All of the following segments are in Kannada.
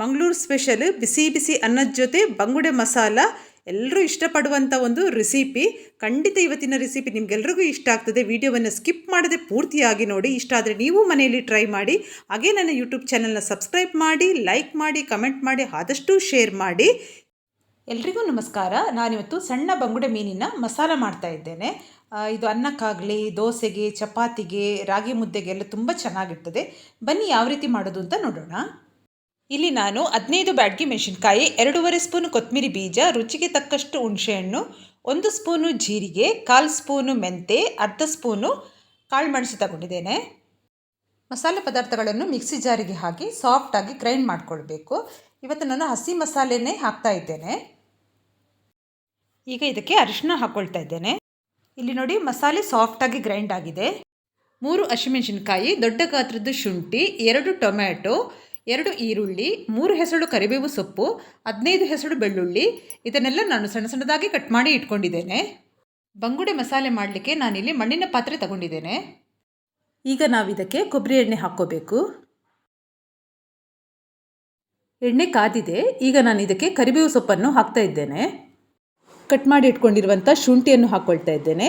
ಮಂಗಳೂರು ಸ್ಪೆಷಲ್ ಬಿಸಿ ಬಿಸಿ ಅನ್ನದ ಜೊತೆ ಬಂಗುಡೆ ಮಸಾಲ ಎಲ್ಲರೂ ಇಷ್ಟಪಡುವಂಥ ಒಂದು ರೆಸಿಪಿ ಖಂಡಿತ ಇವತ್ತಿನ ರೆಸಿಪಿ ನಿಮ್ಗೆಲ್ರಿಗೂ ಇಷ್ಟ ಆಗ್ತದೆ. ವಿಡಿಯೋವನ್ನು ಸ್ಕಿಪ್ ಮಾಡದೆ ಪೂರ್ತಿಯಾಗಿ ನೋಡಿ. ಇಷ್ಟ ಆದರೆ ನೀವು ಮನೆಯಲ್ಲಿ ಟ್ರೈ ಮಾಡಿ. ಹಾಗೇ ನನ್ನ ಯೂಟ್ಯೂಬ್ ಚಾನಲ್ನ ಸಬ್ಸ್ಕ್ರೈಬ್ ಮಾಡಿ ಲೈಕ್ ಮಾಡಿ ಕಮೆಂಟ್ ಮಾಡಿ, ಆದಷ್ಟು ಶೇರ್ ಮಾಡಿ. ಎಲ್ರಿಗೂ ನಮಸ್ಕಾರ. ನಾನಿವತ್ತು ಸಣ್ಣ ಬಂಗುಡೆ ಮೀನಿನ ಮಸಾಲ ಮಾಡ್ತಾ ಇದ್ದೇನೆ. ಇದು ಅನ್ನಕ್ಕಾಗಲಿ, ದೋಸೆಗೆ, ಚಪಾತಿಗೆ, ರಾಗಿ ಮುದ್ದೆಗೆ ಎಲ್ಲ ತುಂಬ ಚೆನ್ನಾಗಿರ್ತದೆ. ಬನ್ನಿ ಯಾವ ರೀತಿ ಮಾಡೋದು ಅಂತ ನೋಡೋಣ. ಇಲ್ಲಿ ನಾನು ಹದಿನೈದು ಬ್ಯಾಡ್ಗಿ ಮೆಣಸಿನ್ಕಾಯಿ, ಎರಡೂವರೆ ಸ್ಪೂನು ಕೊತ್ತಂಬರಿ ಬೀಜ, ರುಚಿಗೆ ತಕ್ಕಷ್ಟು ಹುಣಸೆಹಣ್ಣು, ಒಂದು ಸ್ಪೂನು ಜೀರಿಗೆ, ಕಾಲು ಸ್ಪೂನು ಮೆಂತೆ, ಅರ್ಧ ಸ್ಪೂನು ಕಾಳುಮೆಣಸು ತಗೊಂಡಿದ್ದೇನೆ. ಮಸಾಲೆ ಪದಾರ್ಥಗಳನ್ನು ಮಿಕ್ಸಿ ಜಾರಿಗೆ ಹಾಕಿ ಸಾಫ್ಟಾಗಿ ಗ್ರೈಂಡ್ ಮಾಡಿಕೊಳ್ಬೇಕು. ಇವತ್ತು ನಾನು ಹಸಿ ಮಸಾಲೆನೇ ಹಾಕ್ತಾ ಇದ್ದೇನೆ. ಈಗ ಇದಕ್ಕೆ ಅರಿಶಿನ ಹಾಕ್ಕೊಳ್ತಾ ಇದ್ದೇನೆ. ಇಲ್ಲಿ ನೋಡಿ ಮಸಾಲೆ ಸಾಫ್ಟಾಗಿ ಗ್ರೈಂಡ್ ಆಗಿದೆ. ಮೂರು ಹಸಿಮೆಣಸಿನ್ಕಾಯಿ, ದೊಡ್ಡ ಗಾತ್ರದ ಶುಂಠಿ, ಎರಡು ಟೊಮ್ಯಾಟೊ ಎರಡು ಈರುಳ್ಳಿ, ಮೂರು ಹೆಸರು ಕರಿಬೇವು ಸೊಪ್ಪು, ಹದಿನೈದು ಹೆಸರು ಬೆಳ್ಳುಳ್ಳಿ, ಇದನ್ನೆಲ್ಲ ನಾನು ಸಣ್ಣ ಸಣ್ಣದಾಗಿ ಕಟ್ ಮಾಡಿ ಇಟ್ಕೊಂಡಿದ್ದೇನೆ. ಬಂಗುಡೆ ಮಸಾಲೆ ಮಾಡಲಿಕ್ಕೆ ನಾನಿಲ್ಲಿ ಮಣ್ಣಿನ ಪಾತ್ರೆ ತಗೊಂಡಿದ್ದೇನೆ. ಈಗ ನಾವು ಇದಕ್ಕೆ ಕೊಬ್ಬರಿ ಎಣ್ಣೆ ಹಾಕ್ಕೋಬೇಕು. ಎಣ್ಣೆ ಕಾದಿದೆ, ಈಗ ನಾನು ಇದಕ್ಕೆ ಕರಿಬೇವು ಸೊಪ್ಪನ್ನು ಹಾಕ್ತಾ ಇದ್ದೇನೆ. ಕಟ್ ಮಾಡಿ ಇಟ್ಕೊಂಡಿರುವಂಥ ಶುಂಠಿಯನ್ನು ಹಾಕ್ಕೊಳ್ತಾ ಇದ್ದೇನೆ.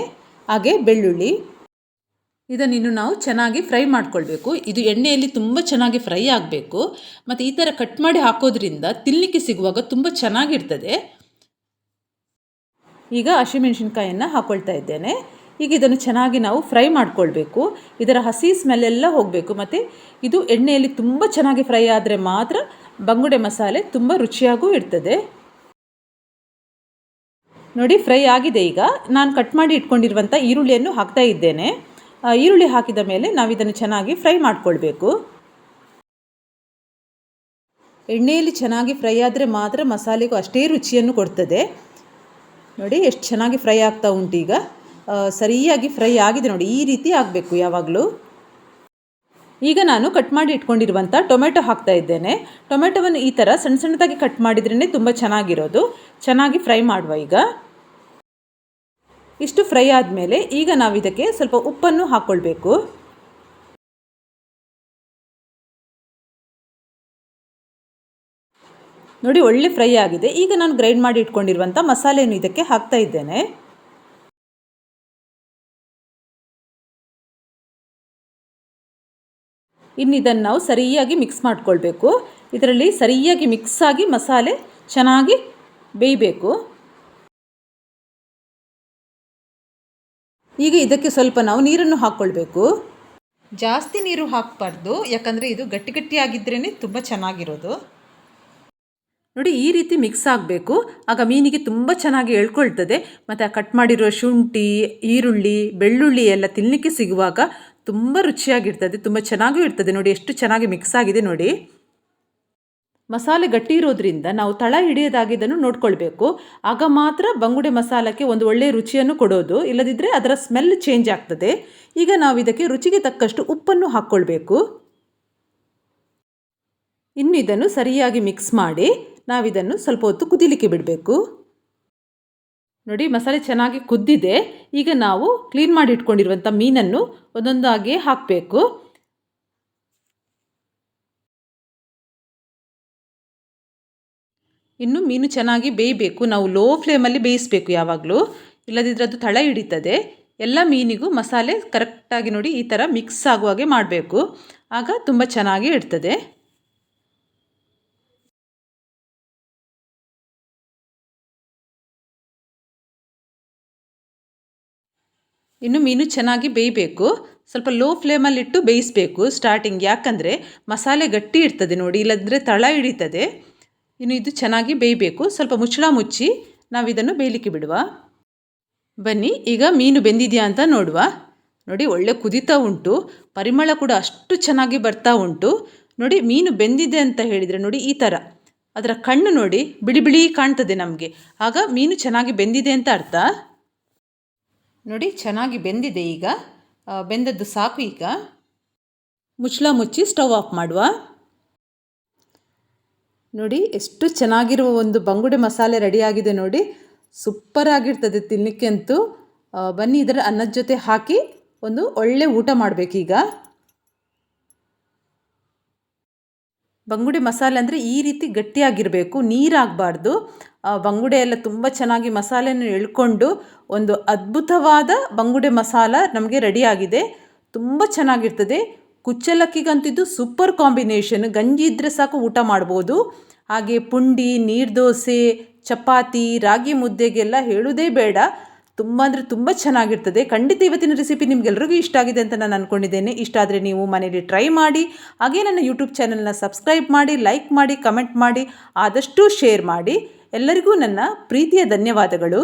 ಹಾಗೆ ಬೆಳ್ಳುಳ್ಳಿ ಇದನ್ನಿನ್ನು ನಾವು ಚೆನ್ನಾಗಿ ಫ್ರೈ ಮಾಡ್ಕೊಳ್ಬೇಕು. ಇದು ಎಣ್ಣೆಯಲ್ಲಿ ತುಂಬ ಚೆನ್ನಾಗಿ ಫ್ರೈ ಆಗಬೇಕು. ಮತ್ತು ಈ ಥರ ಕಟ್ ಮಾಡಿ ಹಾಕೋದ್ರಿಂದ ತಿನ್ನಲಿಕ್ಕೆ ಸಿಗುವಾಗ ತುಂಬ ಚೆನ್ನಾಗಿರ್ತದೆ. ಈಗ ಹಸಿಮೆಣಸಿನ್ಕಾಯನ್ನು ಹಾಕ್ಕೊಳ್ತಾ ಇದ್ದೇನೆ. ಈಗ ಇದನ್ನು ಚೆನ್ನಾಗಿ ನಾವು ಫ್ರೈ ಮಾಡ್ಕೊಳ್ಬೇಕು. ಇದರ ಹಸಿ ಸ್ಮೆಲ್ಲೆಲ್ಲ ಹೋಗಬೇಕು. ಮತ್ತು ಇದು ಎಣ್ಣೆಯಲ್ಲಿ ತುಂಬ ಚೆನ್ನಾಗಿ ಫ್ರೈ ಆದರೆ ಮಾತ್ರ ಬಂಗುಡೆ ಮಸಾಲೆ ತುಂಬ ರುಚಿಯಾಗೂ ಇರ್ತದೆ. ನೋಡಿ, ಫ್ರೈ ಆಗಿದೆ ಈಗ. ನಾನು ಕಟ್ ಮಾಡಿ ಇಟ್ಕೊಂಡಿರುವಂಥ ಈರುಳ್ಳಿಯನ್ನು ಹಾಕ್ತಾ ಇದ್ದೇನೆ. ಈರುಳ್ಳಿ ಹಾಕಿದ ಮೇಲೆ ನಾವು ಇದನ್ನು ಚೆನ್ನಾಗಿ ಫ್ರೈ ಮಾಡಿಕೊಳ್ಬೇಕು. ಎಣ್ಣೆಯಲ್ಲಿ ಚೆನ್ನಾಗಿ ಫ್ರೈ ಆದರೆ ಮಾತ್ರ ಮಸಾಲೆಗೂ ಅಷ್ಟೇ ರುಚಿಯನ್ನು ಕೊಡ್ತದೆ. ನೋಡಿ, ಎಷ್ಟು ಚೆನ್ನಾಗಿ ಫ್ರೈ ಆಗ್ತಾ ಉಂಟು ಈಗ. ಸರಿಯಾಗಿ ಫ್ರೈ ಆಗಿದೆ ನೋಡಿ, ಈ ರೀತಿ ಆಗಬೇಕು ಯಾವಾಗಲೂ. ಈಗ ನಾನು ಕಟ್ ಮಾಡಿ ಇಟ್ಕೊಂಡಿರುವಂಥ ಟೊಮೆಟೊ ಹಾಕ್ತಾ ಇದ್ದೇನೆ. ಟೊಮೆಟೊವನ್ನು ಈ ಥರ ಸಣ್ಣ ಸಣ್ಣದಾಗಿ ಕಟ್ ಮಾಡಿದ್ರೇ ತುಂಬ ಚೆನ್ನಾಗಿರೋದು. ಚೆನ್ನಾಗಿ ಫ್ರೈ ಮಾಡುವ ಈಗ. ಇಷ್ಟು ಫ್ರೈ ಆದಮೇಲೆ ಈಗ ನಾವು ಇದಕ್ಕೆ ಸ್ವಲ್ಪ ಉಪ್ಪನ್ನು ಹಾಕ್ಕೊಳ್ಬೇಕು ನೋಡಿ ಒಳ್ಳೆ ಫ್ರೈ ಆಗಿದೆ. ಈಗ ನಾನು ಗ್ರೈಂಡ್ ಮಾಡಿ ಇಟ್ಕೊಂಡಿರುವಂಥ ಮಸಾಲೆಯನ್ನು ಇದಕ್ಕೆ ಹಾಕ್ತಾ ಇದ್ದೇನೆ. ಇನ್ನು ಇದನ್ನು ನಾವು ಸರಿಯಾಗಿ ಮಿಕ್ಸ್ ಮಾಡಿಕೊಳ್ಬೇಕು. ಇದರಲ್ಲಿ ಸರಿಯಾಗಿ ಮಿಕ್ಸ್ ಆಗಿ ಮಸಾಲೆ ಚೆನ್ನಾಗಿ ಬೇಯಬೇಕು. ಈಗ ಇದಕ್ಕೆ ಸ್ವಲ್ಪ ನಾವು ನೀರನ್ನು ಹಾಕ್ಕೊಳ್ಬೇಕು. ಜಾಸ್ತಿ ನೀರು ಹಾಕಬಾರ್ದು ಯಾಕಂದರೆ ಇದು ಗಟ್ಟಿ ಗಟ್ಟಿಯಾಗಿದ್ರೇ ತುಂಬ ಚೆನ್ನಾಗಿರೋದು. ನೋಡಿ ಈ ರೀತಿ ಮಿಕ್ಸ್ ಆಗಬೇಕು. ಆಗ ಮೀನಿಗೆ ತುಂಬ ಚೆನ್ನಾಗಿ ಎಳ್ಕೊಳ್ತದೆ. ಮತ್ತು ಆ ಕಟ್ ಮಾಡಿರೋ ಶುಂಠಿ ಈರುಳ್ಳಿ ಬೆಳ್ಳುಳ್ಳಿ ಎಲ್ಲ ತಿನ್ನಲಿಕ್ಕೆ ಸಿಗುವಾಗ ತುಂಬ ರುಚಿಯಾಗಿರ್ತದೆ ತುಂಬ ಚೆನ್ನಾಗೂ ಇರ್ತದೆ. ನೋಡಿ ಎಷ್ಟು ಚೆನ್ನಾಗಿ ಮಿಕ್ಸ್ ಆಗಿದೆ ನೋಡಿ. ಮಸಾಲೆ ಗಟ್ಟಿ ಇರೋದ್ರಿಂದ ನಾವು ತಳ ಹಿಡಿಯೋದಾಗಿದ್ದನ್ನು ನೋಡ್ಕೊಳ್ಬೇಕು. ಆಗ ಮಾತ್ರ ಬಂಗುಡೆ ಮಸಾಲಕ್ಕೆ ಒಂದು ಒಳ್ಳೆಯ ರುಚಿಯನ್ನು ಕೊಡೋದು. ಇಲ್ಲದಿದ್ದರೆ ಅದರ ಸ್ಮೆಲ್ ಚೇಂಜ್ ಆಗ್ತದೆ. ಈಗ ನಾವು ಇದಕ್ಕೆ ರುಚಿಗೆ ತಕ್ಕಷ್ಟು ಉಪ್ಪನ್ನು ಹಾಕ್ಕೊಳ್ಬೇಕು. ಇನ್ನು ಇದನ್ನು ಸರಿಯಾಗಿ ಮಿಕ್ಸ್ ಮಾಡಿ ನಾವಿದನ್ನು ಸ್ವಲ್ಪ ಹೊತ್ತು ಕುದಿಲಿಕ್ಕೆ ಬಿಡಬೇಕು. ನೋಡಿ ಮಸಾಲೆ ಚೆನ್ನಾಗಿ ಕುದ್ದಿದೆ. ಈಗ ನಾವು ಕ್ಲೀನ್ ಮಾಡಿ ಇಟ್ಕೊಂಡಿರುವಂಥ ಮೀನನ್ನು ಒಂದೊಂದಾಗಿ ಹಾಕಬೇಕು. ಇನ್ನು ಮೀನು ಚೆನ್ನಾಗಿ ಬೇಯಬೇಕು. ನಾವು ಲೋ ಫ್ಲೇಮಲ್ಲಿ ಬೇಯಿಸಬೇಕು ಯಾವಾಗಲೂ. ಇಲ್ಲದಿದ್ದರೆ ಅದು ತಳ ಹಿಡಿತದೆ. ಎಲ್ಲ ಮೀನಿಗೂ ಮಸಾಲೆ ಕರೆಕ್ಟಾಗಿ ನೋಡಿ ಈ ಥರ ಮಿಕ್ಸ್ ಆಗುವ ಹಾಗೆ ಮಾಡಬೇಕು. ಆಗ ತುಂಬ ಚೆನ್ನಾಗಿ ಇರ್ತದೆ ಇನ್ನು ಮೀನು ಚೆನ್ನಾಗಿ ಬೇಯಬೇಕು. ಸ್ವಲ್ಪ ಲೋ ಫ್ಲೇಮಲ್ಲಿಟ್ಟು ಬೇಯಿಸಬೇಕು ಸ್ಟಾರ್ಟಿಂಗ್ ಯಾಕಂದರೆ ಮಸಾಲೆ ಗಟ್ಟಿ ಇರ್ತದೆ ನೋಡಿ. ಇಲ್ಲದ್ರೆ ತಳ ಹಿಡಿತದೆ. ಇನ್ನು ಇದು ಚೆನ್ನಾಗಿ ಬೇಯಬೇಕು. ಸ್ವಲ್ಪ ಮುಚ್ಚಳ ಮುಚ್ಚಿ ನಾವು ಇದನ್ನು ಬೇಯಲಿಕ್ಕೆ ಬಿಡುವ. ಬನ್ನಿ, ಈಗ ಮೀನು ಬೆಂದಿದೆಯಾ ಅಂತ ನೋಡುವ. ನೋಡಿ, ಒಳ್ಳೆ ಕುದೀತಾ ಉಂಟು. ಪರಿಮಳ ಕೂಡ ಅಷ್ಟು ಚೆನ್ನಾಗಿ ಬರ್ತಾ ಉಂಟು. ನೋಡಿ, ಮೀನು ಬೆಂದಿದೆ ಅಂತ ಹೇಳಿದರೆ ನೋಡಿ, ಈ ಥರ ಅದರ ಕಣ್ಣು ನೋಡಿ, ಬಿಳಿ ಬಿಳಿ ಕಾಣ್ತದೆ ನಮಗೆ. ಆಗ ಮೀನು ಚೆನ್ನಾಗಿ ಬೆಂದಿದೆ ಅಂತ ಅರ್ಥ. ನೋಡಿ, ಚೆನ್ನಾಗಿ ಬೆಂದಿದೆ ಈಗ. ಬೆಂದದ್ದು ಸಾಕು ಈಗ. ಮುಚ್ಚಳ ಮುಚ್ಚಿ ಸ್ಟವ್ ಆಫ್ ಮಾಡುವ. ನೋಡಿ, ಎಷ್ಟು ಚೆನ್ನಾಗಿರುವ ಒಂದು ಬಂಗುಡೆ ಮಸಾಲೆ ರೆಡಿಯಾಗಿದೆ ನೋಡಿ. ಸೂಪರ್ ಆಗಿರ್ತದೆ ತಿನ್ನಲಿಕ್ಕೆ ಅಂತೂ ಬನ್ನಿ, ಇದರ ಅನ್ನದ ಜೊತೆ ಹಾಕಿ ಒಂದು ಒಳ್ಳೆ ಊಟ ಮಾಡಬೇಕೀಗ ಬಂಗುಡೆ ಮಸಾಲೆ ಅಂದರೆ ಈ ರೀತಿ ಗಟ್ಟಿಯಾಗಿರಬೇಕು, ನೀರಾಗಬಾರ್ದು. ಬಂಗುಡೆ ಎಲ್ಲ ತುಂಬ ಚೆನ್ನಾಗಿ ಮಸಾಲೆನ ಎಳ್ಕೊಂಡು ಒಂದು ಅದ್ಭುತವಾದ ಬಂಗುಡೆ ಮಸಾಲ ನಮಗೆ ರೆಡಿಯಾಗಿದೆ. ತುಂಬ ಚೆನ್ನಾಗಿರ್ತದೆ. ಕುಚ್ಚಲಕ್ಕಿಗಂತಿದ್ದು ಸೂಪರ್ ಕಾಂಬಿನೇಷನ್. ಗಂಜಿ ಇದ್ದರೆ ಸಾಕು ಊಟ ಮಾಡ್ಬೋದು. ಹಾಗೆ ಪುಂಡಿ ನೀರು ದೋಸೆ ಚಪಾತಿ, ರಾಗಿ ಮುದ್ದೆಗೆಲ್ಲ ಹೇಳೋದೇ ಬೇಡ. ತುಂಬ ಅಂದರೆ ತುಂಬ ಚೆನ್ನಾಗಿರ್ತದೆ. ಖಂಡಿತ ಇವತ್ತಿನ ರೆಸಿಪಿ ನಿಮಗೆಲ್ಲರಿಗೂ ಇಷ್ಟ ಆಗಿದೆ ಅಂತ ನಾನು ಅಂದ್ಕೊಂಡಿದ್ದೇನೆ ಇಷ್ಟ ಆದರೆ ನೀವು ಮನೇಲಿ ಟ್ರೈ ಮಾಡಿ. ಹಾಗೆ ನನ್ನ ಯೂಟ್ಯೂಬ್ ಚಾನಲ್ನ ಸಬ್ಸ್ಕ್ರೈಬ್ ಮಾಡಿ ಲೈಕ್ ಮಾಡಿ ಕಮೆಂಟ್ ಮಾಡಿ, ಆದಷ್ಟು ಶೇರ್ ಮಾಡಿ. ಎಲ್ಲರಿಗೂ ನನ್ನ ಪ್ರೀತಿಯ ಧನ್ಯವಾದಗಳು.